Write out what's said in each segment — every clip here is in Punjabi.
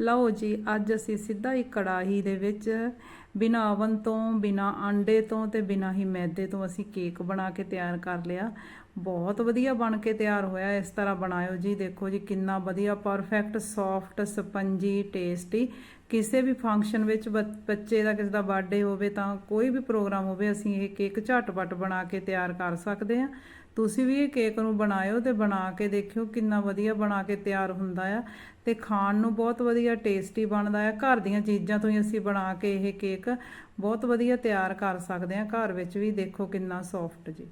ਲਓ ਜੀ, ਅੱਜ ਅਸੀਂ ਸਿੱਧਾ ਹੀ ਕੜਾਹੀ ਦੇ ਵਿੱਚ ਬਿਨਾ ਓਵਨ ਤੋਂ, ਬਿਨਾ ਆਂਡੇ ਤੋਂ ਤੇ ਬਿਨਾ ਹੀ ਮੈਦੇ ਤੋਂ ਅਸੀਂ ਕੇਕ ਬਣਾ ਕੇ ਤਿਆਰ ਕਰ ਲਿਆ। ਬਹੁਤ ਵਧੀਆ ਬਣ ਕੇ ਤਿਆਰ ਹੋਇਆ, ਇਸ ਤਰ੍ਹਾਂ ਬਣਾਇਓ ਜੀ। ਦੇਖੋ ਜੀ, ਕਿੰਨਾ ਵਧੀਆ ਪਰਫੈਕਟ ਸੌਫਟ ਸਪੰਜੀ ਟੇਸਟੀ ਕਿਸੇ ਵੀ ਫੰਕਸ਼ਨ ਵਿੱਚ ਬੱਚੇ ਦਾ ਕਿਸੇ ਦਾ ਬਰਥਡੇ ਹੋਵੇ ਤਾਂ ਕੋਈ ਵੀ ਪ੍ਰੋਗਰਾਮ ਹੋਵੇ, ਅਸੀਂ ਇਹ ਕੇਕ ਝਟਪਟ ਬਣਾ ਕੇ ਤਿਆਰ ਕਰ ਸਕਦੇ ਹਾਂ। ਤੁਸੀਂ ਵੀ ਇਹ ਕੇਕ ਨੂੰ ਬਣਾਇਓ ਤੇ ਬਣਾ ਕੇ ਦੇਖਿਓ ਕਿੰਨਾ ਵਧੀਆ ਬਣਾ ਕੇ ਤਿਆਰ ਹੁੰਦਾ ਆ ਤੇ ਖਾਣ ਨੂੰ ਬਹੁਤ ਵਧੀਆ ਟੇਸਟੀ ਬਣਦਾ ਆ। ਘਰ ਦੀਆਂ ਚੀਜ਼ਾਂ ਤੋਂ ਹੀ ਅਸੀਂ ਬਣਾ ਕੇ ਇਹ ਕੇਕ ਬਹੁਤ ਵਧੀਆ ਤਿਆਰ ਕਰ ਸਕਦੇ ਹਾਂ ਘਰ ਵਿੱਚ ਵੀ ਦੇਖੋ ਕਿੰਨਾ ਸੌਫਟ ਜੀ।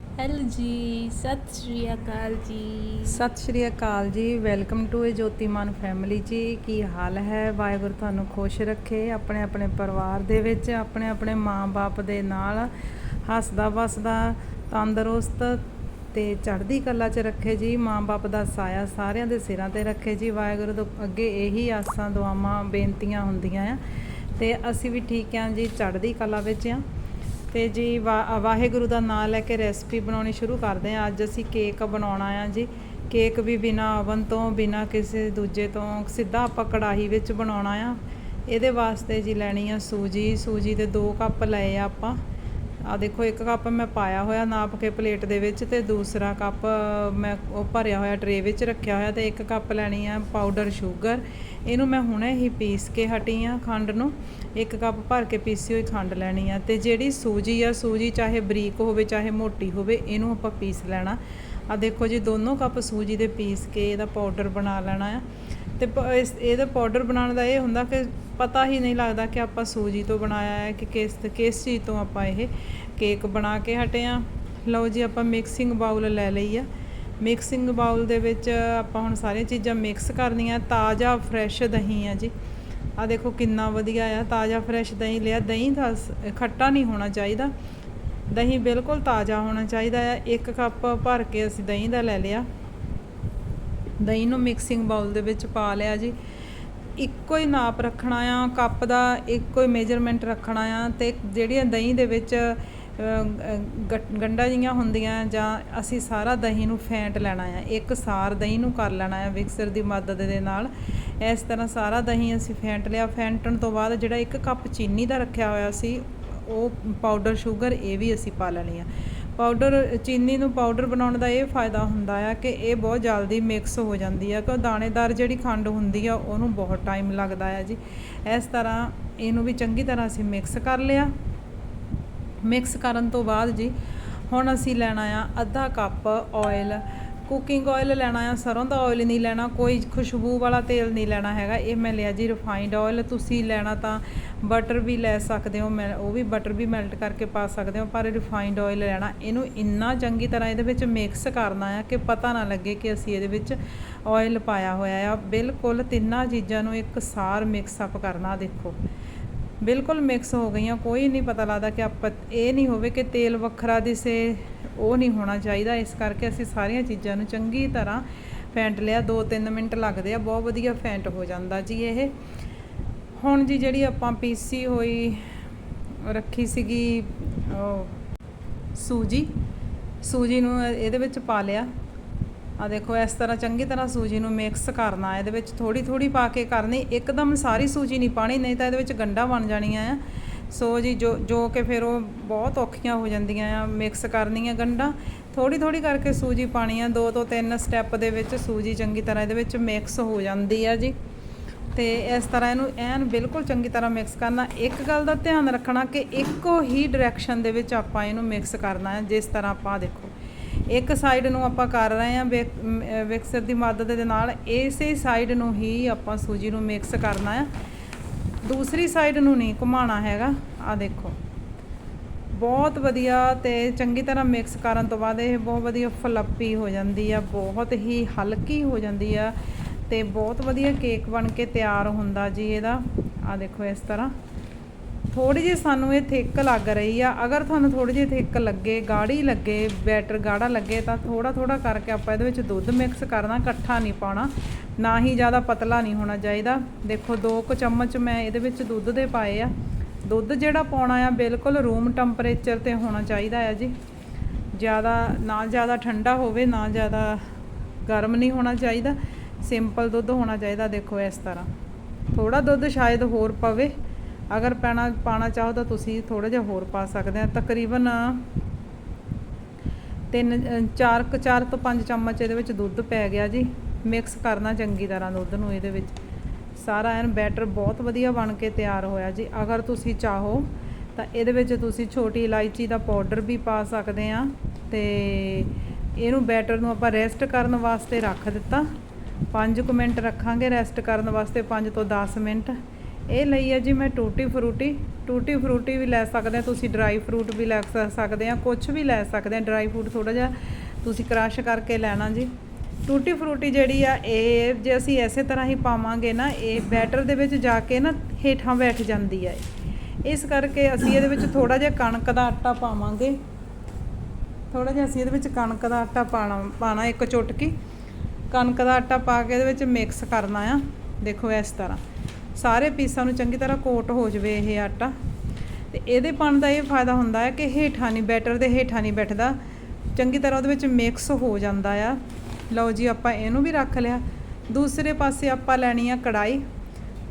ਹੈਲੋ ਜੀ ਸਤਿ ਸ਼੍ਰੀ ਅਕਾਲ ਜੀ। ਸਤਿ ਸ਼੍ਰੀ ਅਕਾਲ ਜੀ। Welcome to a Jyotiman family ਜੀ। ਕੀ ਹਾਲ ਹੈ? ਵਾਹਿਗੁਰੂ ਤੁਹਾਨੂੰ ਖੁਸ਼ ਰੱਖੇ। ਆਪਣੇ ਆਪਣੇ ਪਰਿਵਾਰ ਦੇ ਵਿੱਚ ਆਪਣੇ ਆਪਣੇ ਮਾਂ-ਬਾਪ ਦੇ ਨਾਲ ਹੱਸਦਾ ਵਸਦਾ ਤੰਦਰੁਸਤ ਤੇ ਚੜ੍ਹਦੀ ਕਲਾ 'ਚ ਰੱਖੇ ਜੀ ਮਾਂ-ਬਾਪ ਦਾ ਸਾਇਆ ਸਾਰਿਆਂ ਦੇ ਸਿਰਾਂ ਤੇ ਰੱਖੇ ਜੀ। ਵਾਹਿਗੁਰੂ ਤੋਂ ਅੱਗੇ ਇਹੀ ਆਸਾਂ, ਦੁਆਵਾਂ, ਬੇਨਤੀਆਂ ਹੁੰਦੀਆਂ ਆ। ਤੇ ਅਸੀਂ ਵੀ ਠੀਕ ਹਾਂ ਜੀ, ਚੜ੍ਹਦੀ ਕਲਾ ਵਿੱਚ ਆ। ਤੇ ਜੀ, ਵਾ- ਵਾਹਿਗੁਰੂ ਦਾ ਨਾਮ ਲੈ ਕੇ ਰੈਸਪੀ ਬਣਾਉਣੀ ਸ਼ੁਰੂ ਕਰਦੇ ਹਾਂ ਅੱਜ ਅਸੀਂ ਕੇਕ ਬਣਾਉਣਾ ਆ ਜੀ। ਕੇਕ ਵੀ ਬਿਨਾ ਓਵਨ ਤੋਂ, ਬਿਨਾ ਕਿਸੇ ਦੂਜੇ ਤੋਂ, ਸਿੱਧਾ ਆਪਾਂ ਕੜਾਹੀ ਵਿੱਚ ਬਣਾਉਣਾ ਆ। ਇਹਦੇ ਵਾਸਤੇ ਜੀ ਲੈਣੀ ਆ ਸੂਜੀ। ਸੂਜੀ ਦੇ 2 ਕੱਪ ਲਏ ਆ ਆਪਾਂ। ਆ ਦੇਖੋ, ਇੱਕ ਕੱਪ ਮੈਂ ਪਾਇਆ ਹੋਇਆ ਨਾਪ ਕੇ ਪਲੇਟ ਦੇ ਵਿੱਚ ਤੇ ਦੂਸਰਾ ਕੱਪ ਮੈਂ ਉਹ ਭਰਿਆ ਹੋਇਆ ਟਰੇ ਵਿੱਚ ਰੱਖਿਆ ਹੋਇਆ ਤੇ ਇੱਕ ਕੱਪ ਲੈਣੀ ਆ ਪਾਊਡਰ ਸ਼ੂਗਰ ਇਹਨੂੰ ਮੈਂ ਹੁਣੇ ਹੀ ਪੀਸ ਕੇ ਹਟੀ ਆ ਖੰਡ ਨੂੰ। ਇੱਕ ਕੱਪ ਭਰ ਕੇ ਪੀਸੀ ਹੋਈ ਖੰਡ ਲੈਣੀ ਆ ਤੇ ਜਿਹੜੀ ਸੂਜੀ ਆ, ਸੂਜੀ ਚਾਹੇ ਬਰੀਕ ਹੋਵੇ, ਚਾਹੇ ਮੋਟੀ ਹੋਵੇ, ਇਹਨੂੰ ਆਪਾਂ ਪੀਸ ਲੈਣਾ। ਆ ਦੇਖੋ ਜੀ, ਦੋਨੋਂ ਕੱਪ ਸੂਜੀ ਦੇ ਪੀਸ ਕੇ ਇਹਦਾ ਪਾਊਡਰ ਬਣਾ ਲੈਣਾ ਆ। ਤੇ ਪ- ਇਸ ਇਹਦਾ ਪਾਊਡਰ ਬਣਾਉਣ ਦਾ ਇਹ ਹੁੰਦਾ ਕਿ ਪਤਾ ਹੀ ਨਹੀਂ ਲੱਗਦਾ ਕਿ ਆਪਾਂ ਸੂਜੀ ਤੋਂ ਬਣਾਇਆ ਹੈ ਕਿ ਕਿਸ ਕਿਸ ਚੀਜ਼ ਤੋਂ ਆਪਾਂ ਇਹ ਕੇਕ ਬਣਾ ਕੇ ਹਟੇ ਆ ਲਓ ਜੀ, ਆਪਾਂ ਮਿਕਸਿੰਗ ਬਾਉਲ ਲੈ ਲਈ ਆ। ਮਿਕਸਿੰਗ ਬਾਉਲ ਦੇ ਵਿੱਚ ਆਪਾਂ ਹੁਣ ਸਾਰੀਆਂ ਚੀਜ਼ਾਂ ਮਿਕਸ ਕਰਨੀਆਂ। ਤਾਜ਼ਾ ਫਰੈਸ਼ ਦਹੀਂ ਆ ਜੀ। ਆ ਦੇਖੋ ਕਿੰਨਾ ਵਧੀਆ ਆ। ਤਾਜ਼ਾ ਫਰੈਸ਼ ਦਹੀਂ ਲਿਆ। ਦਹੀਂ ਦਾ ਸ- ਖੱਟਾ ਨਹੀਂ ਹੋਣਾ ਚਾਹੀਦਾ। ਦਹੀਂ ਬਿਲਕੁਲ ਤਾਜ਼ਾ ਹੋਣਾ ਚਾਹੀਦਾ ਆ। ਇੱਕ ਕੱਪ ਭਰ ਕੇ ਅਸੀਂ ਦਹੀਂ ਦਾ ਲੈ ਲਿਆ। ਦਹੀਂ ਨੂੰ ਮਿਕਸਿੰਗ ਬਾਉਲ ਦੇ ਵਿੱਚ ਪਾ ਲਿਆ ਜੀ। ਇੱਕੋ ਹੀ ਨਾਪ ਰੱਖਣਾ ਆ ਕੱਪ ਦਾ ਇੱਕੋ ਹੀ ਮੇਜਰਮੈਂਟ ਰੱਖਣਾ ਆ ਤੇ ਜਿਹੜੀਆਂ ਦਹੀਂ ਦੇ ਵਿੱਚ ਅ, ਗ- ਗੰਢਾਂ ਜੀਆਂ ਹੁੰਦੀਆਂ ਜਾਂ ਅਸੀਂ ਸਾਰਾ ਦਹੀਂ ਨੂੰ ਫੈਂਟ ਲੈਣਾ ਆ ਇੱਕ ਸਾਰ ਦਹੀਂ ਨੂੰ ਕਰ ਲੈਣਾ ਆ ਮਿਕਸਰ ਦੀ ਮਦਦ ਦੇ ਨਾਲ। ਇਸ ਤਰ੍ਹਾਂ ਸਾਰਾ ਦਹੀਂ ਅਸੀਂ ਫੈਂਟ ਲਿਆ। ਫੈਂਟਣ ਤੋਂ ਬਾਅਦ ਜਿਹੜਾ ਇੱਕ ਕੱਪ ਚੀਨੀ ਦਾ ਰੱਖਿਆ ਹੋਇਆ ਸੀ ਉਹ ਪਾਊਡਰ ਸ਼ੂਗਰ ਇਹ ਵੀ ਅਸੀਂ ਪਾ ਲੈਣੀ ਆ। ਪਾਊਡਰ ਚੀਨੀ ਨੂੰ ਪਾਊਡਰ ਬਣਾਉਣ ਦਾ ਇਹ ਫਾਇਦਾ ਹੁੰਦਾ ਆ ਕਿ ਇਹ ਬਹੁਤ ਜਲਦੀ ਮਿਕਸ ਹੋ ਜਾਂਦੀ ਆ ਕਿ ਦਾਣੇਦਾਰ ਜਿਹੜੀ ਖੰਡ ਹੁੰਦੀ ਆ, ਉਹਨੂੰ ਬਹੁਤ ਟਾਈਮ ਲੱਗਦਾ ਆ ਜੀ। ਇਸ ਤਰ੍ਹਾਂ ਇਹਨੂੰ ਵੀ ਚੰਗੀ ਤਰ੍ਹਾਂ ਅਸੀਂ ਮਿਕਸ ਕਰ ਲਿਆ। ਮਿਕਸ ਕਰਨ ਤੋਂ ਬਾਅਦ ਜੀ, ਹੁਣ ਅਸੀਂ ਲੈਣਾ ਆ ਅੱਧਾ ਕੱਪ ਆਇਲ ਕੁਕਿੰਗ ਆਇਲ ਲੈਣਾ ਆ ਸਰੋਂ ਦਾ ਆਇਲ ਨਹੀਂ ਲੈਣਾ, ਕੋਈ ਖੁਸ਼ਬੂ ਵਾਲਾ ਤੇਲ ਨਹੀਂ ਲੈਣਾ ਹੈਗਾ, ਇਹ ਮੈਂ ਲਿਆ ਜੀ ਰਿਫਾਈਨਡ ਆਇਲ ਤੁਸੀਂ ਲੈਣਾ ਤਾਂ ਬਟਰ ਵੀ ਲੈ ਸਕਦੇ ਹੋ, ਮੈਂ ਉਹ ਵੀ ਬਟਰ ਵੀ ਮੈਲਟ ਕਰਕੇ ਪਾ ਸਕਦੇ ਹੋ, ਪਰ ਰਿਫਾਈਨਡ ਆਇਲ ਲੈਣਾ, ਇਹਨੂੰ ਇੰਨਾ ਚੰਗੀ ਤਰ੍ਹਾਂ ਇਹਦੇ ਵਿੱਚ ਮਿਕਸ ਕਰਨਾ ਆ ਕਿ ਪਤਾ ਨਾ ਲੱਗੇ ਕਿ ਅਸੀਂ ਇਹਦੇ ਵਿੱਚ ਆਇਲ ਪਾਇਆ ਹੋਇਆ ਆ। ਬਿਲਕੁਲ ਤਿੰਨਾਂ ਚੀਜ਼ਾਂ ਨੂੰ ਇੱਕ ਸਾਰ ਮਿਕਸ ਅਪ ਕਰਨਾ, ਦੇਖੋ। ਬਿਲਕੁਲ ਮਿਕਸ ਹੋ ਗਈਆਂ। ਕੋਈ ਨਹੀਂ ਪਤਾ ਲੱਗਦਾ ਕਿ ਆਪਾਂ, ਇਹ ਨਹੀਂ ਹੋਵੇ ਕਿ ਤੇਲ ਵੱਖਰਾ ਦਿਸੇ ਉਹ ਨਹੀਂ ਹੋਣਾ ਚਾਹੀਦਾ। ਇਸ ਕਰਕੇ ਅਸੀਂ ਸਾਰੀਆਂ ਚੀਜ਼ਾਂ ਨੂੰ ਚੰਗੀ ਤਰ੍ਹਾਂ ਫੈਂਟ ਲਿਆ। 2-3 ਮਿੰਟ ਲੱਗਦੇ ਆ। ਬਹੁਤ ਵਧੀਆ ਫੈਂਟ ਹੋ ਜਾਂਦਾ ਜੀ ਇਹ। ਹੁਣ ਜੀ ਜਿਹੜੀ ਆਪਾਂ ਪੀਸੀ ਹੋਈ, ਰੱਖੀ ਸੀਗੀ ਸੂਜੀ। ਸੂਜੀ ਨੂੰ ਇਹਦੇ ਵਿੱਚ ਪਾ ਲਿਆ। ਆ ਦੇਖੋ, ਇਸ ਤਰ੍ਹਾਂ ਚੰਗੀ ਤਰ੍ਹਾਂ ਸੂਜੀ ਨੂੰ ਮਿਕਸ ਕਰਨਾ ਇਹਦੇ ਵਿੱਚ ਥੋੜੀ ਥੋੜੀ ਪਾ ਕੇ ਕਰਨੀ। ਇੱਕਦਮ ਸਾਰੀ ਸੂਜੀ ਨਹੀਂ ਪਾਣੀ, ਨਹੀਂ ਤਾਂ ਇਹਦੇ ਵਿੱਚ ਗੰਢਾਂ ਬਣ ਜਾਣੀਆਂ ਆ। ਸੋ ਜੀ, ਜੋ ਜੋ ਕਿ ਫਿਰ ਉਹ ਬਹੁਤ ਔਖੀਆਂ ਹੋ ਜਾਂਦੀਆਂ ਆ ਮਿਕਸ ਕਰਨੀਆਂ ਗੰਢਾਂ ਥੋੜੀ ਥੋੜੀ ਕਰਕੇ ਸੂਜੀ ਪਾਣੀ ਆ। ਦੋ ਤੋਂ ਤਿੰਨ ਸਟੈਪ ਦੇ ਵਿੱਚ ਸੂਜੀ ਚੰਗੀ ਤਰ੍ਹਾਂ ਇਹਦੇ ਵਿੱਚ ਮਿਕਸ ਹੋ ਜਾਂਦੀ ਆ ਜੀ। ਤੇ ਇਸ ਤਰ੍ਹਾਂ ਇਹਨੂੰ ਐਨ ਬਿਲਕੁਲ ਚੰਗੀ ਤਰ੍ਹਾਂ ਮਿਕਸ ਕਰਨਾ। ਇੱਕ ਗੱਲ ਦਾ ਧਿਆਨ ਰੱਖਣਾ ਕਿ ਇੱਕੋ ਹੀ ਡਾਇਰੈਕਸ਼ਨ ਦੇ ਵਿੱਚ ਆਪਾਂ ਇਹਨੂੰ ਮਿਕਸ ਕਰਨਾ ਹੈ, ਜਿਸ ਤਰ੍ਹਾਂ ਆਪਾਂ ਦੇਖੋ। ਇੱਕ ਸਾਈਡ ਨੂੰ ਆਪਾਂ ਕਰ ਰਹੇ ਹਾਂ ਵਿਕਸਰ ਦੀ ਮਦਦ ਦੇ ਨਾਲ, ਇਸੇ ਸਾਈਡ ਨੂੰ ਹੀ ਆਪਾਂ ਸੂਜੀ ਨੂੰ ਮਿਕਸ ਕਰਨਾ ਹੈ। ਦੂਸਰੀ ਸਾਈਡ ਨੂੰ ਨਹੀਂ ਘੁਮਾਉਣਾ ਹੈਗਾ ਆ ਦੇਖੋ। ਬਹੁਤ ਵਧੀਆ ਤੇ ਚੰਗੀ ਤਰ੍ਹਾਂ ਮਿਕਸ ਕਰਨ ਤੋਂ ਬਾਅਦ ਇਹ ਬਹੁਤ ਵਧੀਆ ਫਲੱਪੀ ਹੋ ਜਾਂਦੀ ਆ, ਬਹੁਤ ਹੀ ਹਲਕੀ ਹੋ ਜਾਂਦੀ ਆ ਤੇ ਬਹੁਤ ਵਧੀਆ ਕੇਕ ਬਣ ਕੇ ਤਿਆਰ ਹੁੰਦਾ ਜੀ ਇਹਦਾ। ਆ ਦੇਖੋ ਇਸ ਤਰ੍ਹਾਂ। ਥੋੜੀ ਜਿਹੀ ਸਾਨੂੰ ਇਹ ਥਿੱਕ ਲੱਗ ਰਹੀ ਆ। ਅਗਰ ਤੁਹਾਨੂੰ ਥੋੜੀ ਜਿਹੀ ਥਿੱਕ ਲੱਗੇ ਗਾੜੀ ਲੱਗੇ, ਬੈਟਰ ਗਾੜਾ ਲੱਗੇ, ਤਾਂ ਥੋੜਾ ਥੋੜਾ ਕਰਕੇ ਆਪਾਂ ਇਹਦੇ ਵਿੱਚ ਦੁੱਧ ਮਿਕਸ ਕਰਨਾ, ਇਕੱਠਾ ਨਹੀਂ ਪਾਉਣਾ। ਨਾ ਹੀ ਜ਼ਿਆਦਾ ਪਤਲਾ ਨਹੀਂ ਹੋਣਾ ਚਾਹੀਦਾ। ਦੇਖੋ, ਦੋ ਕੁ ਚਮਚ ਮੈਂ ਇਹਦੇ ਵਿੱਚ ਦੁੱਧ ਦੇ ਪਾਏ ਆ। ਦੁੱਧ ਜਿਹੜਾ ਪਾਉਣਾ ਆ, ਬਿਲਕੁਲ ਰੂਮ ਟੈਂਪਰੇਚਰ ਤੇ ਹੋਣਾ ਚਾਹੀਦਾ ਆ ਜੀ। ਜ਼ਿਆਦਾ, ਨਾ ਜ਼ਿਆਦਾ ਠੰਡਾ ਹੋਵੇ, ਨਾ ਜ਼ਿਆਦਾ ਗਰਮ ਨਹੀਂ ਹੋਣਾ ਚਾਹੀਦਾ। ਸਿੰਪਲ ਦੁੱਧ ਹੋਣਾ ਚਾਹੀਦਾ, ਦੇਖੋ ਇਸ ਤਰ੍ਹਾਂ। ਥੋੜਾ ਦੁੱਧ ਸ਼ਾਇਦ ਹੋਰ ਪਵੇ। ਅਗਰ ਪੈਣਾ ਪਾਣਾ ਚਾਹੋ ਤਾਂ ਤੁਸੀਂ ਥੋੜਾ ਜਿਹਾ ਹੋਰ ਪਾ ਸਕਦੇ ਆ। ਤਕਰੀਬਨ ਤਿੰਨ ਅ, ਚਾਰ ਕੁ ਚਾਰ ਤੋਂ ਪੰਜ ਚਮਚ ਇਹਦੇ ਵਿੱਚ ਦੁੱਧ ਪੈ ਗਿਆ ਜੀ। ਮਿਕਸ ਕਰਨਾ ਚੰਗੀ ਤਰ੍ਹਾਂ ਦੁੱਧ ਨੂੰ ਇਹਦੇ ਵਿੱਚ। ਸਾਰਾ ਐਨ ਬੈਟਰ ਬਹੁਤ ਵਧੀਆ ਬਣ ਕੇ ਤਿਆਰ ਹੋਇਆ ਜੀ। ਅਗਰ ਤੁਸੀਂ ਚਾਹੋ ਤਾਂ ਇਹਦੇ ਵਿੱਚ ਤੁਸੀਂ ਛੋਟੀ ਇਲਾਇਚੀ ਦਾ ਪਾਊਡਰ ਵੀ ਪਾ ਸਕਦੇ ਆ ਤੇ ਇਹਨੂੰ ਬੈਟਰ ਨੂੰ ਆਪਾਂ ਰੈਸਟ ਕਰਨ ਵਾਸਤੇ ਰੱਖ ਦਿੱਤਾ। 5 ਕੁ ਮਿੰਟ ਰੱਖਾਂਗੇ ਰੈਸਟ ਕਰਨ ਵਾਸਤੇ 5 ਤੋਂ 10 ਮਿੰਟ। ਇਹ ਲਈ ਹੈ ਜੀ ਮੈਂ ਟੂਟੀ ਫਰੂਟੀ ਟੂਟੀ ਫਰੂਟੀ ਵੀ ਲੈ ਸਕਦੇ ਆ ਤੁਸੀਂ, ਡਰਾਈ ਫਰੂਟ ਵੀ ਲੈ ਸਕਦੇ ਆ ਕੁਝ ਵੀ ਲੈ ਸਕਦੇ ਆ ਡਰਾਈ ਫਰੂਟ ਥੋੜਾ ਜਿਹਾ ਤੁਸੀਂ ਕ੍ਰਸ਼ ਕਰਕੇ ਲੈਣਾ ਜੀ। ਟੂਟੀ ਫਰੂਟੀ ਜਿਹੜੀ ਆ, ਇਹ ਜੇ ਅਸੀਂ ਐਸੇ ਤਰ੍ਹਾਂ ਹੀ ਪਾਵਾਂਗੇ ਨਾ, ਇਹ ਬੈਟਰ ਦੇ ਵਿੱਚ ਜਾ ਕੇ ਨਾ ਹੇਠਾਂ ਬੈਠ ਜਾਂਦੀ ਆ ਇਸ ਕਰਕੇ ਅਸੀਂ ਇਹਦੇ ਵਿੱਚ ਥੋੜਾ ਜਿਹਾ ਕਣਕ ਦਾ ਆਟਾ ਪਾਵਾਂਗੇ। ਥੋੜਾ ਜਿਹਾ ਅਸੀਂ ਇਹਦੇ ਵਿੱਚ ਕਣਕ ਦਾ ਆਟਾ ਪਾਣਾ ਪਾਣਾ ਇੱਕ ਚੁਟਕੀ। ਕਣਕ ਦਾ ਆਟਾ ਪਾ ਕੇ ਇਹਦੇ ਵਿੱਚ ਮਿਕਸ ਕਰਨਾ ਆ। ਦੇਖੋ ਇਸ ਤਰ੍ਹਾਂ। ਸਾਰੇ ਪੀਸਾਂ ਨੂੰ ਚੰਗੀ ਤਰ੍ਹਾਂ ਕੋਟ ਹੋ ਜਵੇ ਇਹ ਆਟਾ। ਤੇ ਇਹਦੇ ਪਾਣ ਦਾ ਇਹ ਫਾਇਦਾ ਹੁੰਦਾ ਹੈ ਕਿ ਹੇਠਾਂ ਨਹੀਂ, ਬੈਟਰ ਦੇ ਹੇਠਾਂ ਨਹੀਂ ਬੈਠਦਾ। ਚੰਗੀ ਤਰ੍ਹਾਂ ਉਹਦੇ ਵਿੱਚ ਮਿਕਸ ਹੋ ਜਾਂਦਾ ਆ। ਲਓ ਜੀ, ਆਪਾਂ ਇਹਨੂੰ ਵੀ ਰੱਖ ਲਿਆ। ਦੂਸਰੇ ਪਾਸੇ ਆਪਾਂ ਲੈਣੀ ਆ ਕੜਾਈ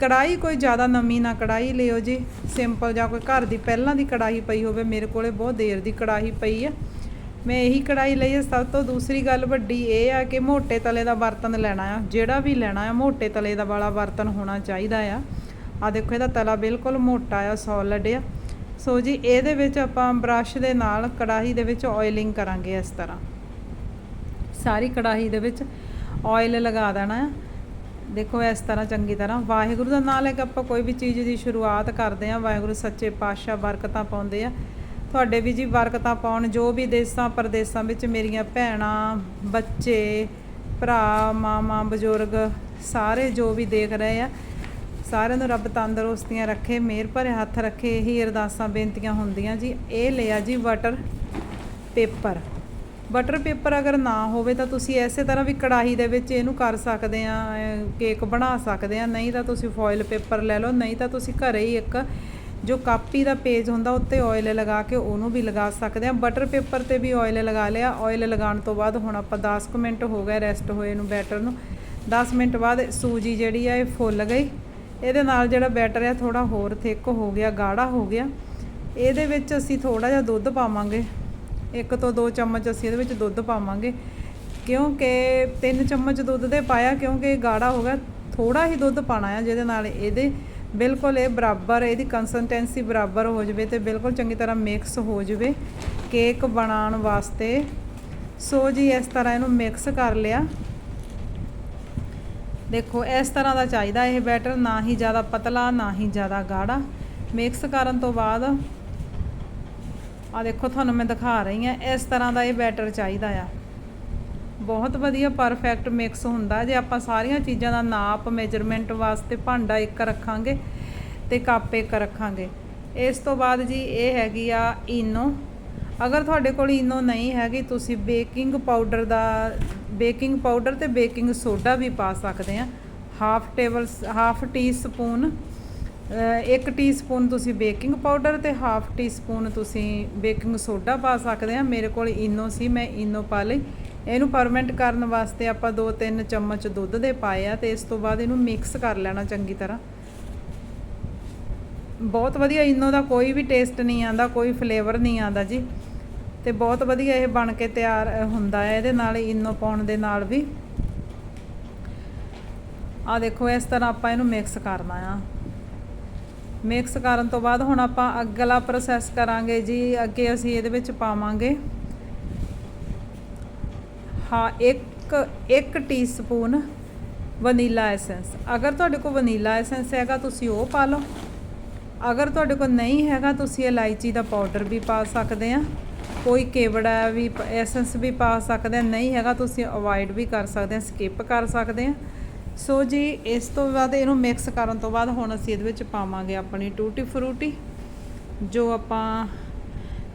ਕੜਾਈ ਕੋਈ ਜ਼ਿਆਦਾ ਨਮੀ ਨਾ ਕੜਾਈ ਲਿਓ ਜੀ। ਸਿੰਪਲ ਜਾਂ ਕੋਈ ਘਰ ਦੀ ਪਹਿਲਾਂ ਦੀ ਕੜਾਈ ਪਈ ਹੋਵੇ, ਮੇਰੇ ਕੋਲੇ ਬਹੁਤ ਦੇਰ ਦੀ ਕੜਾਈ ਪਈ ਆ। ਮੈਂ ਇਹੀ ਕੜਾਈ ਲਈ ਹੈ ਸਭ ਤੋਂ ਦੂਸਰੀ ਗੱਲ ਵੱਡੀ ਇਹ ਆ ਕਿ ਮੋٹے ਤਲੇ ਦਾ ਬਰਤਨ ਲੈਣਾ ਆ। ਜਿਹੜਾ ਵੀ ਲੈਣਾ ਆ ਮੋٹے ਤਲੇ ਦਾ ਵਾਲਾ ਬਰਤਨ ਹੋਣਾ ਚਾਹੀਦਾ ਆ। ਆ ਦੇਖੋ, ਇਹਦਾ ਤਲਾ ਬਿਲਕੁਲ ਮੋਟਾ ਆ ਸੌਲਿਡ ਆ। ਸੋ ਜੀ, ਇਹਦੇ ਵਿੱਚ ਆਪਾਂ ਬ੍ਰਸ਼ ਦੇ ਨਾਲ ਕੜਾਹੀ ਦੇ ਵਿੱਚ ਆਇਲਿੰਗ ਕਰਾਂਗੇ ਇਸ ਤਰ੍ਹਾਂ। ਸਾਰੀ ਕੜਾਹੀ ਦੇ ਵਿੱਚ ਆਇਲ ਲਗਾ ਦੇਣਾ ਆ। ਦੇਖੋ, ਇਸ ਤਰ੍ਹਾਂ ਚੰਗੀ ਤਰ੍ਹਾਂ। ਵਾਹਿਗੁਰੂ ਦਾ ਨਾਮ ਲੈ ਕੇ ਆਪਾਂ ਕੋਈ ਵੀ ਚੀਜ਼ ਦੀ ਸ਼ੁਰੂਆਤ ਕਰਦੇ ਆ। ਵਾਹਿਗੁਰੂ ਸੱਚੇ ਪਾਤਸ਼ਾਹ ਬਰਕਤਾਂ ਪਾਉਂਦੇ ਆ। ਤੁਹਾਡੇ ਵੀ ਜੀ ਬਰਕਤਾਂ ਪਾਉਣ, ਜੋ ਵੀ ਦੇਸਾਂ ਪਰਦੇਸਾਂ ਵਿੱਚ ਮੇਰੀਆਂ ਭੈਣਾਂ, ਬੱਚੇ, ਭਰਾ, ਮਾਮਾ, ਬਜ਼ੁਰਗ, ਸਾਰੇ ਜੋ ਵੀ ਦੇਖ ਰਹੇ ਆ, ਸਾਰਿਆਂ ਨੂੰ ਰੱਬ ਤੰਦਰੁਸਤੀਆਂ ਰੱਖੇ, ਮਿਹਰ ਭਰੇ ਹੱਥ ਰੱਖੇ, ਇਹੀ ਅਰਦਾਸਾਂ, ਬੇਨਤੀਆਂ ਹੁੰਦੀਆਂ ਜੀ। ਇਹ ਲਿਆ ਜੀ ਬਟਰ ਪੇਪਰ ਬਟਰ ਪੇਪਰ ਅਗਰ ਨਾ ਹੋਵੇ ਤਾਂ ਤੁਸੀਂ ਐਸੇ ਤਰ੍ਹਾਂ ਵੀ ਕੜਾਹੀ ਦੇ ਵਿੱਚ ਇਹਨੂੰ ਕਰ ਸਕਦੇ ਆ ਕੇਕ ਬਣਾ ਸਕਦੇ ਆ। ਨਹੀਂ ਤਾਂ ਤੁਸੀਂ ਫੋਇਲ ਪੇਪਰ ਲੈ ਲਓ, ਨਹੀਂ ਤਾਂ ਤੁਸੀਂ ਘਰੇ ਹੀ ਇੱਕ ਜੋ ਕਾਪੀ ਦਾ ਪੇਜ ਹੁੰਦਾ ਉੱਤੇ ਆਇਲ ਲਗਾ ਕੇ ਉਹਨੂੰ ਵੀ ਲਗਾ ਸਕਦੇ ਆ ਬਟਰ ਪੇਪਰ ਤੇ ਵੀ ਆਇਲ ਲਗਾ ਲਿਆ। ਆਇਲ ਲਗਾਉਣ ਤੋਂ ਬਾਅਦ ਹੁਣ ਆਪਾਂ 10 ਕੁ ਮਿੰਟ ਹੋ ਗਏ ਰੈਸਟ ਹੋਏ ਨੂੰ ਬੈਟਰ ਨੂੰ। 10 ਮਿੰਟ ਬਾਅਦ ਸੂਜੀ ਜਿਹੜੀ ਆ ਇਹ ਫੁੱਲ ਗਈ। ਇਹਦੇ ਨਾਲ ਜਿਹੜਾ ਬੈਟਰ ਆ ਥੋੜਾ ਹੋਰ ਥਿੱਕ ਹੋ ਗਿਆ, ਗਾੜਾ ਹੋ ਗਿਆ। ਇਹਦੇ ਵਿੱਚ ਅਸੀਂ ਥੋੜਾ ਜਿਹਾ ਦੁੱਧ ਪਾਵਾਂਗੇ। ਇੱਕ ਤੋਂ ਦੋ ਚਮਚ ਅਸੀਂ ਇਹਦੇ ਵਿੱਚ ਦੁੱਧ ਪਾਵਾਂਗੇ। ਕਿਉਂਕਿ ਤਿੰਨ ਚਮਚ ਦੁੱਧ ਦੇ ਪਾਇਆ ਕਿਉਂਕਿ ਗਾੜਾ ਹੋ ਗਿਆ। ਥੋੜਾ ਹੀ ਦੁੱਧ ਪਾਣਾ ਆ ਜਿਹਦੇ ਨਾਲ ਇਹਦੇ ਬਿਲਕੁਲ ਇਹ ਬਰਾਬਰ ਇਹਦੀ ਕੰਸਿਸਟੈਂਸੀ ਬਰਾਬਰ ਹੋ ਜਵੇ ਤੇ ਬਿਲਕੁਲ ਚੰਗੀ ਤਰ੍ਹਾਂ ਮਿਕਸ ਹੋ ਜਵੇ। ਕੇਕ ਬਣਾਉਣ ਵਾਸਤੇ। ਸੋ ਜੀ, ਇਸ ਤਰ੍ਹਾਂ ਇਹਨੂੰ ਮਿਕਸ ਕਰ ਲਿਆ। ਦੇਖੋ, ਇਸ ਤਰ੍ਹਾਂ ਦਾ ਚਾਹੀਦਾ ਇਹ ਬੈਟਰ ਨਾ ਹੀ ਜ਼ਿਆਦਾ ਪਤਲਾ, ਨਾ ਹੀ ਜ਼ਿਆਦਾ ਗਾੜਾ। ਮਿਕਸ ਕਰਨ ਤੋਂ ਬਾਅਦ ਆ ਦੇਖੋ, ਤੁਹਾਨੂੰ ਮੈਂ ਦਿਖਾ ਰਹੀ ਹਾਂ, ਇਸ ਤਰ੍ਹਾਂ ਦਾ ਇਹ ਬੈਟਰ ਚਾਹੀਦਾ ਆ। ਬਹੁਤ ਵਧੀਆ ਪਰਫੈਕਟ ਮਿਕਸ ਹੁੰਦਾ। ਜੇ ਆਪਾਂ ਸਾਰੀਆਂ ਚੀਜ਼ਾਂ ਦਾ ਨਾਪ ਮੇਜਰਮੈਂਟ ਵਾਸਤੇ ਭਾਂਡਾ ਇੱਕ ਰੱਖਾਂਗੇ ਤੇ ਕੱਪ ਇੱਕ ਰੱਖਾਂਗੇ। ਇਸ ਤੋਂ ਬਾਅਦ ਜੀ ਇਹ ਹੈਗੀ ਆ ਇਨੋ। ਅਗਰ ਤੁਹਾਡੇ ਕੋਲ ਇਨੋ ਨਹੀਂ ਹੈਗੀ, ਤੁਸੀਂ ਬੇਕਿੰਗ ਪਾਊਡਰ ਦਾ, ਬੇਕਿੰਗ ਪਾਊਡਰ ਤੇ ਬੇਕਿੰਗ ਸੋਡਾ ਵੀ ਪਾ ਸਕਦੇ ਆ। Half table, half teaspoon ਇੱਕ ਟੀਸਪੂਨ ਤੁਸੀਂ ਬੇਕਿੰਗ ਪਾਊਡਰ ਤੇ ਹਾਫ ਟੀਸਪੂਨ ਤੁਸੀਂ ਬੇਕਿੰਗ ਸੋਡਾ ਪਾ ਸਕਦੇ ਆ। ਮੇਰੇ ਕੋਲ ਇਨੋ ਸੀ, ਮੈਂ ਇਨੋ ਪਾ ਲਈ। ਇਹਨੂੰ ਪਰਮੈਂਟ ਕਰਨ ਵਾਸਤੇ ਆਪਾਂ 2-3 ਚਮਚ ਦੁੱਧ ਦੇ ਪਾਏ ਆ ਤੇ ਇਸ ਤੋਂ ਬਾਅਦ ਇਹਨੂੰ ਮਿਕਸ ਕਰ ਲੈਣਾ ਚੰਗੀ ਤਰ੍ਹਾਂ। ਬਹੁਤ ਵਧੀਆ ਇਨੋ ਦਾ ਕੋਈ ਵੀ ਟੇਸਟ ਨਹੀਂ ਆਂਦਾ ਕੋਈ ਫਲੇਵਰ ਨਹੀਂ ਆਂਦਾ ਜੀ। ਤੇ ਬਹੁਤ ਵਧੀਆ ਇਹ ਬਣ ਕੇ ਤਿਆਰ ਹੁੰਦਾ ਹੈ। ਇਹਦੇ ਨਾਲ ਇਨੋ ਪਾਉਣ ਦੇ ਨਾਲ ਵੀ ਆ ਦੇਖੋ, ਇਸ ਤਰ੍ਹਾਂ ਆਪਾਂ ਇਹਨੂੰ ਮਿਕਸ ਕਰਨਾ ਆ। ਮਿਕਸ ਕਰਨ ਤੋਂ ਬਾਅਦ ਹੁਣ ਆਪਾਂ ਅਗਲਾ ਪ੍ਰੋਸੈਸ ਕਰਾਂਗੇ ਜੀ। ਅੱਗੇ ਅਸੀਂ ਇਹਦੇ ਵਿੱਚ ਪਾਵਾਂਗੇ ਹਾਂ, ਇੱਕ ਇੱਕ ਟੀਸਪੂਨ ਵਨੀਲਾ ਐਸੈਂਸ ਅਗਰ ਤੁਹਾਡੇ ਕੋਲ ਵਨੀਲਾ ਐਸੈਂਸ ਹੈਗਾ, ਤੁਸੀਂ ਉਹ ਪਾ ਲਓ। ਅਗਰ ਤੁਹਾਡੇ ਕੋਲ ਨਹੀਂ ਹੈਗਾ, ਤੁਸੀਂ ਇਲਾਇਚੀ ਦਾ ਪਾਊਡਰ ਵੀ ਪਾ ਸਕਦੇ ਆ। ਕੋਈ ਕੇਵੜਾ ਵੀ ਐਸੈਂਸ ਵੀ ਪਾ ਸਕਦੇ ਆ। ਨਹੀਂ ਹੈਗਾ, ਤੁਸੀਂ ਅਵੋਇਡ ਵੀ ਕਰ ਸਕਦੇ ਆ ਸਕਿਪ ਕਰ ਸਕਦੇ ਆ। ਸੋ ਜੀ, ਇਸ ਤੋਂ ਬਾਅਦ ਇਹਨੂੰ ਮਿਕਸ ਕਰਨ ਤੋਂ ਬਾਅਦ ਹੁਣ ਅਸੀਂ ਇਹਦੇ ਵਿੱਚ ਪਾਵਾਂਗੇ ਆਪਣੀ ਟੂਟੀ ਫਰੂਟੀ, ਜੋ ਆਪਾਂ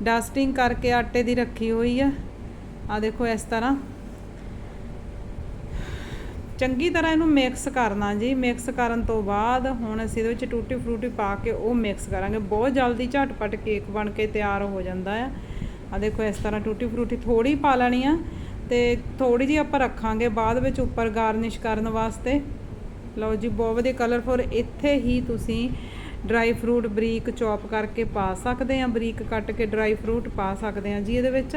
ਡਸਟਿੰਗ ਕਰਕੇ ਆਟੇ ਦੀ ਰੱਖੀ ਹੋਈ ਆ। ਆ ਦੇਖੋ, ਇਸ ਤਰ੍ਹਾਂ। ਚੰਗੀ ਤਰ੍ਹਾਂ ਇਹਨੂੰ ਮਿਕਸ ਕਰਨਾ ਜੀ। ਮਿਕਸ ਕਰਨ ਤੋਂ ਬਾਅਦ ਹੁਣ ਅਸੀਂ ਇਹਦੇ ਵਿੱਚ ਟੂਟੀ ਫਰੂਟੀ ਪਾ ਕੇ ਉਹ ਮਿਕਸ ਕਰਾਂਗੇ। ਬਹੁਤ ਜਲਦੀ ਝਟਪਟ ਕੇਕ ਬਣ ਕੇ ਤਿਆਰ ਹੋ ਜਾਂਦਾ ਆ ਆ ਦੇਖੋ, ਇਸ ਤਰ੍ਹਾਂ ਟੂਟੀ ਫਰੂਟੀ ਥੋੜੀ ਪਾ ਲੈਣੀ ਆ ਤੇ ਥੋੜੀ ਜਿਹੀ ਆਪਾਂ ਰੱਖਾਂਗੇ ਬਾਅਦ ਵਿੱਚ ਉੱਪਰ ਗਾਰਨਿਸ਼ ਕਰਨ ਵਾਸਤੇ। ਲਓ ਜੀ, ਬਹੁਤ ਵਧੀਆ ਕਲਰਫੁਲ ਇੱਥੇ ਹੀ ਤੁਸੀਂ ਡਰਾਈ ਫਰੂਟ ਬਰੀਕ ਚੌਪ ਕਰਕੇ ਪਾ ਸਕਦੇ ਆ। ਬਰੀਕ ਕੱਟ ਕੇ ਡਰਾਈ ਫਰੂਟ ਪਾ ਸਕਦੇ ਆ ਜੀ ਇਹਦੇ ਵਿੱਚ।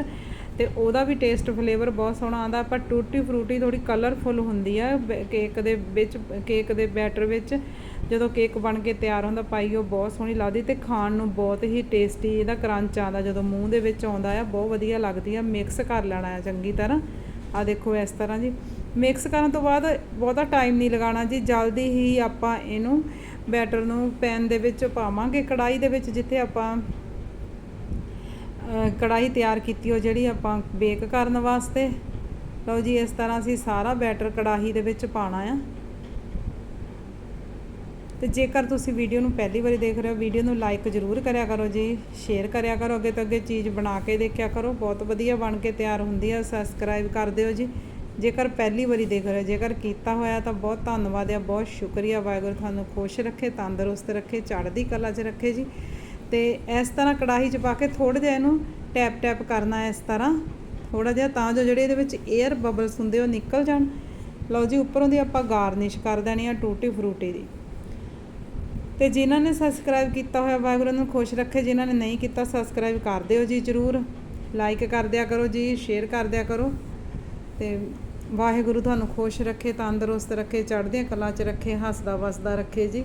ਤੇ ਉਹਦਾ ਵੀ ਟੇਸਟ ਫਲੇਵਰ ਬਹੁਤ ਸੋਹਣਾ ਆਉਂਦਾ, ਪਰ ਟੂਟੀ ਫਰੂਟੀ ਥੋੜੀ ਕਲਰਫੁਲ ਹੁੰਦੀ ਆ, ਬ- ਕੇਕ ਦੇ ਵਿੱਚ ਕੇਕ ਦੇ ਬੈਟਰ ਵਿੱਚ। ਜਦੋਂ ਕੇਕ ਬਣ ਕੇ ਤਿਆਰ ਹੁੰਦਾ, ਪਾਈ ਉਹ ਬਹੁਤ ਸੋਹਣੀ ਲੱਗਦੀ ਤੇ ਖਾਣ ਨੂੰ ਬਹੁਤ ਹੀ ਟੇਸਟੀ ਇਹਦਾ ਕਰੰਚ ਆਉਂਦਾ, ਜਦੋਂ ਮੂੰਹ ਦੇ ਵਿੱਚ ਆਉਂਦਾ ਆ, ਬਹੁਤ ਵਧੀਆ ਲੱਗਦੀ ਆ ਮਿਕਸ ਕਰ ਲੈਣਾ ਆ ਚੰਗੀ ਤਰ੍ਹਾਂ। ਆ ਦੇਖੋ ਇਸ ਤਰ੍ਹਾਂ ਜੀ। ਮਿਕਸ ਕਰਨ ਤੋਂ ਬਾਅਦ ਬਹੁਤਾ ਟਾਈਮ ਨਹੀਂ ਲਗਾਉਣਾ ਜੀ, ਜਲਦੀ ਹੀ ਆਪਾਂ ਇਹਨੂੰ ਬੈਟਰ ਨੂੰ ਪੈਨ ਦੇ ਵਿੱਚ ਪਾਵਾਂਗੇ ਕੜਾਈ ਦੇ ਵਿੱਚ ਜਿੱਥੇ ਆਪਾਂ ਅ, ਕੜਾਹੀ ਤਿਆਰ ਕੀਤੀ ਹੋ ਜਿਹੜੀ ਆਪਾਂ ਬੇਕ ਕਰਨ ਵਾਸਤੇ। ਲਓ ਜੀ ਇਸ ਤਰ੍ਹਾਂ ਅਸੀਂ ਸਾਰਾ ਬੈਟਰ ਕੜਾਹੀ ਦੇ ਵਿੱਚ ਪਾਣਾ ਆ। ਤੇ ਜੇਕਰ ਤੁਸੀਂ ਵੀਡੀਓ ਨੂੰ ਪਹਿਲੀ ਵਾਰੀ ਦੇਖ ਰਹੇ ਹੋ ਵੀਡੀਓ ਨੂੰ ਲਾਈਕ ਜ਼ਰੂਰ ਕਰਿਆ ਕਰੋ ਜੀ ਸ਼ੇਅਰ ਕਰਿਆ ਕਰੋ ਅੱਗੇ ਤੋਂ ਅੱਗੇ ਚੀਜ਼ ਬਣਾ ਕੇ ਦੇਖਿਆ ਕਰੋ ਬਹੁਤ ਵਧੀਆ ਬਣ ਕੇ ਤਿਆਰ ਹੁੰਦੀ ਹੈ ਸਬਸਕ੍ਰਾਈਬ ਕਰ ਦਿਓ ਜੀ। ਜੇਕਰ ਪਹਿਲੀ ਵਾਰੀ ਦੇਖ ਰਹੇ ਹੋ ਜੇਕਰ ਕੀਤਾ ਹੋਇਆ ਤਾਂ ਬਹੁਤ ਧੰਨਵਾਦ ਆ ਬਹੁਤ ਸ਼ੁਕਰੀਆ ਵਾਹਿਗੁਰੂ ਤੁਹਾਨੂੰ ਖੁਸ਼ ਰੱਖੇ ਤੰਦਰੁਸਤ ਰੱਖੇ ਚੜ੍ਹਦੀ ਕਲਾ 'ਚ ਰੱਖੇ ਜੀ। ਤੇ ਇਸ ਤਰ੍ਹਾਂ ਕੜਾਹੀ 'ਚ ਪਾ ਕੇ ਥੋੜ੍ਹਾ ਜਿਹਾ ਇਹਨੂੰ ਟੈਪ ਟੈਪ ਕਰਨਾ ਇਸ ਤਰ੍ਹਾਂ ਥੋੜਾ ਜਿਹਾ ਤਾਂ ਜੋ ਜਿਹੜੇ ਇਹਦੇ ਵਿੱਚ 에ਅਰ ਬਬਲਸ ਹੁੰਦੇ ਉਹ ਨਿਕਲ ਜਾਣ। ਲਓ ਜੀ, ਉੱਪਰੋਂ ਦੀ ਆਪਾਂ ਗਾਰਨਿਸ਼ ਕਰ ਦੇਣੀ ਆ ਟੂਟੀ ਫਰੂਟੀ ਦੀ। ਤੇ ਜਿਨ੍ਹਾਂ ਨੇ ਸਬਸਕ੍ਰਾਈਬ ਕੀਤਾ ਹੋਇਆ, ਵਾਹਿਗੁਰੂ ਨੂੰ ਖੁਸ਼ ਰੱਖੇ। ਜਿਨ੍ਹਾਂ ਨੇ ਨਹੀਂ ਕੀਤਾ ਸਬਸਕ੍ਰਾਈਬ ਕਰ ਦਿਓ ਜੀ ਜਰੂਰ। ਲਾਈਕ ਕਰ ਦਿਆ ਕਰੋ ਜੀ ਸ਼ੇਅਰ ਕਰ ਦਿਆ ਕਰੋ। ਤੇ ਵਾਹਿਗੁਰੂ ਤੁਹਾਨੂੰ ਖੁਸ਼ ਰੱਖੇ, ਤੰਦਰੁਸਤ ਰੱਖੇ, ਚੜ੍ਹਦੀਆਂ ਕਲਾ 'ਚ ਰੱਖੇ ਹੱਸਦਾ ਵਸਦਾ ਰੱਖੇ ਜੀ।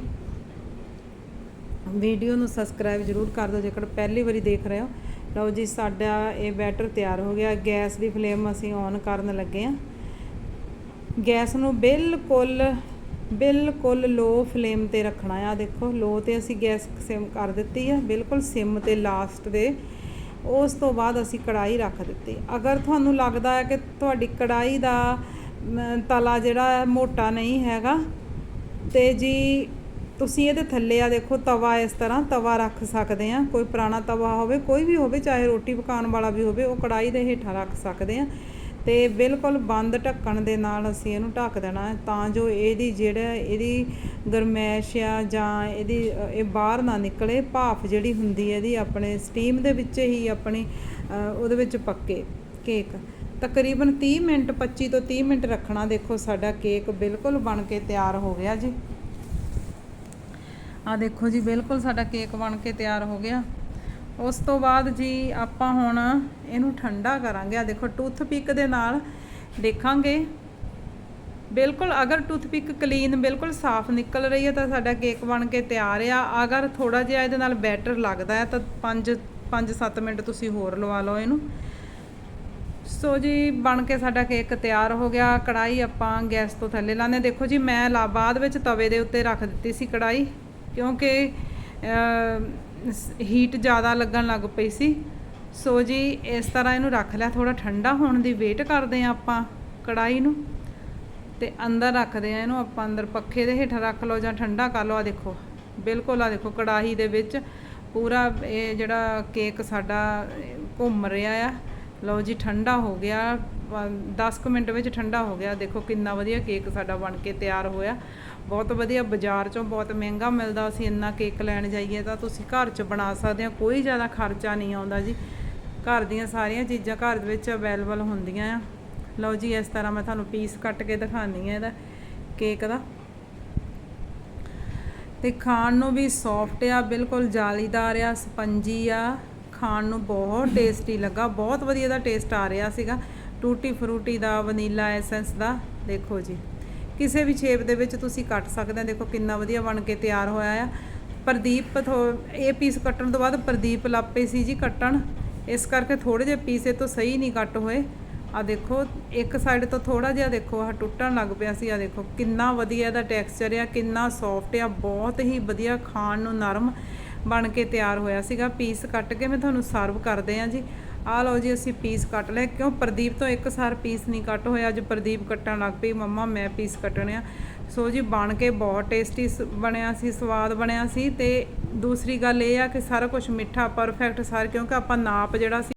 ਵੀਡੀਓ ਨੂੰ ਸਬਸਕ੍ਰਾਈਬ ਜਰੂਰ ਕਰ ਦਿਓ, ਜੇਕਰ ਪਹਿਲੀ ਵਾਰੀ ਦੇਖ ਰਹੇ ਹੋ। ਲਓ ਜੀ, ਸਾਡਾ ਇਹ ਬੈਟਰ ਤਿਆਰ ਹੋ ਗਿਆ। ਗੈਸ ਦੀ ਫਲੇਮ ਅਸੀਂ ਔਨ ਕਰਨ ਲੱਗੇ ਆ ਗੈਸ ਨੂੰ ਬਿਲਕੁਲ ਬਿਲਕੁਲ ਲੋ ਫਲੇਮ ਤੇ ਰੱਖਣਾ ਆ। ਦੇਖੋ ਲੋ ਤੇ ਅਸੀਂ ਗੈਸ ਸਿਮ ਕਰ ਦਿੱਤੀ ਆ। ਬਿਲਕੁਲ ਸਿਮ ਤੇ ਲਾਸਟ ਦੇ। ਉਸ ਤੋਂ ਬਾਅਦ ਅਸੀਂ ਕੜਾਈ ਰੱਖ ਦਿੱਤੀ। ਅਗਰ ਤੁਹਾਨੂੰ ਲੱਗਦਾ ਹੈ ਕਿ ਤੁਹਾਡੀ ਕੜਾਈ ਦਾ ਤਲਾ ਜਿਹੜਾ ਮੋਟਾ ਨਹੀਂ ਹੈਗਾ, ਤੇ ਜੀ ਤੁਸੀਂ ਇਹਦੇ ਥੱਲੇ ਆ ਦੇਖੋ ਤਵਾ ਇਸ ਤਰ੍ਹਾਂ ਤਵਾ ਰੱਖ ਸਕਦੇ ਆ, ਕੋਈ ਪੁਰਾਣਾ ਤਵਾ ਹੋਵੇ, ਕੋਈ ਵੀ ਹੋਵੇ, ਚਾਹੇ ਰੋਟੀ ਪਕਾਉਣ ਵਾਲਾ ਵੀ ਹੋਵੇ, ਉਹ ਕੜਾਈ ਦੇ ਹੇਠਾਂ ਰੱਖ ਸਕਦੇ ਆ। ਤੇ ਬਿਲਕੁਲ ਬੰਦ ਢੱਕਣ ਦੇ ਨਾਲ ਅਸੀਂ ਇਹਨੂੰ ਢੱਕ ਦੇਣਾ ਤਾਂ ਜੋ ਇਹਦੀ ਜਿਹੜਾ, ਇਹਦੀ ਗਰਮੈਸ਼ ਆ ਜਾਂ ਇਹਦੀ, ਇਹ ਬਾਹਰ ਨਾ ਨਿਕਲੇ, ਭਾਫ ਜਿਹੜੀ ਹੁੰਦੀ ਹੈ ਇਹਦੀ ਆਪਣੇ ਸਟੀਮ ਦੇ ਵਿੱਚ ਹੀ ਆਪਣੀ ਉਹਦੇ ਵਿੱਚ ਪੱਕੇ ਕੇਕ ਤਕਰੀਬਨ 30 ਮਿੰਟ 25 ਤੋਂ 30 ਮਿੰਟ ਰੱਖਣਾ, ਦੇਖੋ ਸਾਡਾ ਕੇਕ ਬਿਲਕੁਲ ਬਣ ਕੇ ਤਿਆਰ ਹੋ ਗਿਆ ਜੀ। ਆ ਦੇਖੋ ਜੀ, ਬਿਲਕੁਲ ਸਾਡਾ ਕੇਕ ਬਣ ਕੇ ਤਿਆਰ ਹੋ ਗਿਆ। ਉਸ ਤੋਂ ਬਾਅਦ ਜੀ ਆਪਾਂ ਹੁਣ ਇਹਨੂੰ ਠੰਡਾ ਕਰਾਂਗੇ। ਆ ਦੇਖੋ, ਟੂਥਪਿਕ ਦੇ ਨਾਲ ਦੇਖਾਂਗੇ। ਬਿਲਕੁਲ, ਅਗਰ ਟੂਥਪਿਕ ਕਲੀਨ, ਬਿਲਕੁਲ ਸਾਫ਼ ਨਿਕਲ ਰਹੀ ਹੈ ਤਾਂ ਸਾਡਾ ਕੇਕ ਬਣ ਕੇ ਤਿਆਰ ਆ। ਅਗਰ ਥੋੜਾ ਜਿਹਾ ਇਹਦੇ ਨਾਲ ਬੈਟਰ ਲੱਗਦਾ ਹੈ ਤਾਂ 5 5-7 ਮਿੰਟ ਤੁਸੀਂ ਹੋਰ ਲਵਾ ਲਓ ਇਹਨੂੰ। ਸੋ ਜੀ, ਬਣ ਕੇ ਸਾਡਾ ਕੇਕ ਤਿਆਰ ਹੋ ਗਿਆ। ਕੜਾਈ ਆਪਾਂ ਗੈਸ ਤੋਂ ਥੱਲੇ ਲਾਣੇ ਦੇਖੋ ਜੀ, ਮੈਂ ਲਾ, ਬਾਅਦ ਵਿੱਚ ਤਵੇ ਦੇ ਉੱਤੇ ਰੱਖ ਦਿੱਤੀ ਸੀ ਕੜਾਈ ਕਿਉਂਕਿ ਹੀਟ ਜ਼ਿਆਦਾ ਲੱਗਣ ਲੱਗ ਪਈ ਸੀ। ਸੋ ਜੀ, ਇਸ ਤਰ੍ਹਾਂ ਇਹਨੂੰ ਰੱਖ ਲਿਆ। ਥੋੜਾ ਠੰਡਾ ਹੋਣ ਦੀ ਵੇਟ ਕਰਦੇ ਆ ਆਪਾਂ ਕੜਾਈ ਨੂੰ। ਤੇ ਅੰਦਰ ਰੱਖਦੇ ਆ ਇਹਨੂੰ ਆਪਾਂ, ਅੰਦਰ ਪੱਖੇ ਦੇ ਹੇਠਾਂ ਰੱਖ ਲਓ ਜਾਂ ਠੰਡਾ ਕਰ ਲਓ। ਆ ਦੇਖੋ, ਬਿਲਕੁਲ ਆ ਦੇਖੋ, ਕੜਾਹੀ ਦੇ ਵਿੱਚ ਪੂਰਾ ਇਹ ਜਿਹੜਾ ਕੇਕ ਸਾਡਾ ਘੁੰਮ ਰਿਹਾ ਆ। ਲਓ ਜੀ, ਠੰਡਾ ਹੋ ਗਿਆ। 10 ਕੁ ਮਿੰਟ ਵਿੱਚ ਠੰਡਾ ਹੋ ਗਿਆ। ਦੇਖੋ ਕਿੰਨਾ ਵਧੀਆ ਕੇਕ ਸਾਡਾ ਬਣ ਕੇ ਤਿਆਰ ਹੋਇਆ। ਬਹੁਤ ਵਧੀਆ ਬਾਜ਼ਾਰ ਚੋਂ ਬਹੁਤ ਮਹਿੰਗਾ ਮਿਲਦਾ, ਅਸੀਂ ਇੰਨਾ ਕੇਕ ਲੈਣ ਜਾਈਏ ਤਾਂ ਤੁਸੀਂ ਘਰ 'ਚ ਬਣਾ ਸਕਦੇ ਆ ਕੋਈ ਜ਼ਿਆਦਾ ਖਰਚਾ ਨਹੀਂ ਆਉਂਦਾ ਜੀ। ਘਰ ਦੀਆਂ ਸਾਰੀਆਂ ਚੀਜ਼ਾਂ ਘਰ ਦੇ ਵਿੱਚ ਅਵੇਲੇਬਲ ਹੁੰਦੀਆਂ ਆ। ਲਓ ਜੀ, ਇਸ ਤਰ੍ਹਾਂ ਮੈਂ ਤੁਹਾਨੂੰ ਪੀਸ ਕੱਟ ਕੇ ਦਿਖਾਉਂਦੀ ਆ ਇਹਦਾ ਕੇਕ ਦਾ। ਤੇ ਖਾਣ ਨੂੰ ਵੀ ਸੌਫਟ ਆ, ਬਿਲਕੁਲ ਜਾਲੀਦਾਰ ਆ, ਸਪੰਜੀ ਆ। ਖਾਣ ਨੂੰ ਬਹੁਤ ਟੇਸਟੀ ਲੱਗਾ, ਬਹੁਤ ਵਧੀਆ ਦਾ ਟੇਸਟ ਆ ਰਿਹਾ ਸੀਗਾ। ਟੂਟੀ ਫਰੂਟੀ ਦਾ, ਵਨੀਲਾ ਐਸੈਂਸ ਦਾ, ਦੇਖੋ ਜੀ। ਕਿਸੇ ਵੀ ਸ਼ੇਪ ਦੇ ਵਿੱਚ ਤੁਸੀਂ ਕੱਟ ਸਕਦੇ ਆ ਦੇਖੋ ਕਿੰਨਾ ਵਧੀਆ ਬਣ ਕੇ ਤਿਆਰ ਹੋਇਆ ਆ। ਪ੍ਰਦੀਪ ਥੋ- ਇਹ ਪੀਸ ਕੱਟਣ ਤੋਂ ਬਾਅਦ ਪ੍ਰਦੀਪ ਲਾਪੇ ਸੀ ਜੀ ਕੱਟਣ। ਇਸ ਕਰਕੇ ਥੋੜੇ ਜਿਹੇ ਪੀਸ ਇਹ ਤੋਂ ਸਹੀ ਨਹੀਂ ਕੱਟ ਹੋਏ। ਆ ਦੇਖੋ, ਇੱਕ ਸਾਈਡ ਤੋਂ ਥੋੜਾ ਜਿਹਾ ਦੇਖੋ, ਆਹ ਟੁੱਟਣ ਲੱਗ ਪਿਆ ਸੀ। ਆ ਦੇਖੋ, ਕਿੰਨਾ ਵਧੀਆ ਇਹਦਾ ਟੈਕਸਚਰ ਆ, ਕਿੰਨਾ ਸੌਫਟ ਆ, ਬਹੁਤ ਹੀ ਵਧੀਆ ਖਾਣ ਨੂੰ ਨਰਮ ਬਣ ਕੇ ਤਿਆਰ ਹੋਇਆ ਸੀਗਾ। ਪੀਸ ਕੱਟ ਕੇ ਮੈਂ ਤੁਹਾਨੂੰ ਸਰਵ ਕਰਦੇ ਆ ਜੀ। ਆ ਲਓ ਜੀ, ਅਸੀਂ ਪੀਸ ਕੱਟ ਲਏ। ਕਿਉਂ? ਪ੍ਰਦੀਪ ਤੋਂ ਇੱਕ ਸਾਰ ਪੀਸ ਨਹੀਂ ਕੱਟ ਹੋਇਆ। ਅੱਜ ਪ੍ਰਦੀਪ ਕੱਟਣ ਲੱਗ ਪਈ। ਮੰਮਾ, ਮੈਂ ਪੀਸ ਕੱਟਣੇ ਆ। ਸੋ ਜੀ, ਬਣ ਕੇ ਬਹੁਤ ਟੇਸਟੀ ਬਣਿਆ ਸੀ, ਸਵਾਦ ਬਣਿਆ ਸੀ। ਤੇ ਦੂਸਰੀ ਗੱਲ ਇਹ ਆ ਕਿ ਸਾਰਾ ਕੁਝ ਮਿੱਠਾ ਪਰਫੈਕਟ ਸਾਰ, ਕਿਉਂਕਿ ਆਪਾਂ ਨਾਪ ਜਿਹੜਾ ਸੀ